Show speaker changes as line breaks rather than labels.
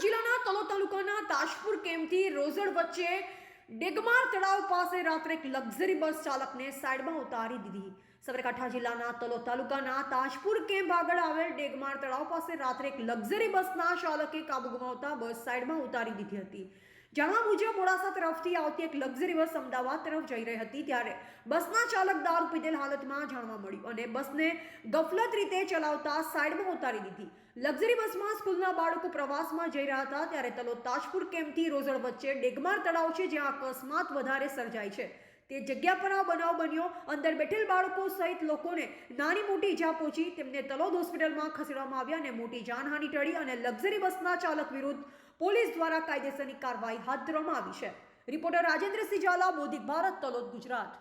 સાબરકાંઠા જિલ્લાના તલોદ તાલુકાના તાજપુર કેમ્પથી રોઝડ વચ્ચે ડેગમાર તળાવ પાસે રાત્રે એક લક્ઝરી બસ ચાલકને સાઈડમાં ઉતારી દીધી. સાબરકાંઠા જિલ્લાના તલોદ તાલુકાના તાજપુર કેમ્પ આગળ આવેલ ડેગમાર તળાવ પાસે રાત્રે એક લક્ઝરી બસના ચાલકે કાબુ ગુમાવતા બસ સાઈડમાં ઉતારી દીધી હતી. જાણવા મુજબ મોડાસા તરફથી આવતી એક લક્ઝરી બસ અમદાવાદ તરફ જઈ રહી હતી ત્યારે બસના ચાલક દારૂ પીધેલ હાલતમાં જાણવા મળ્યું અને બસને ગફલત રીતે ચલાવતા સાઈડમાં ઉતારી દીધી. લક્ઝરી બસમાં સ્કૂલના બાળકો પ્રવાસમાં જઈ રહ્યા હતા ત્યારે તલોદ તાજપુર કેમ્પથી રોઝડ વચ્ચે ડેગમાર તળાવ છે જ્યાં અકસ્માત વધારે સર્જાય છે. તે જગ્યા પર આ બનાવ બન્યો. અંદર બેઠેલ બાળકો સહિત લોકોને નાની મોટી ઇજા પહોંચી. તેમને તલોદ હોસ્પિટલમાં ખસેડવામાં આવ્યા અને મોટી જાનહાનિ ટળી અને લક્ઝરી બસના ચાલક વિરુદ્ધ પોલીસ દ્વારા કાયદેસરની કાર્યવાહી હાથ ધરવામાં આવી છે. રિપોર્ટર રાજેન્દ્રસિંહ ઝાલા મોદી ભારત, તલોદ ગુજરાત.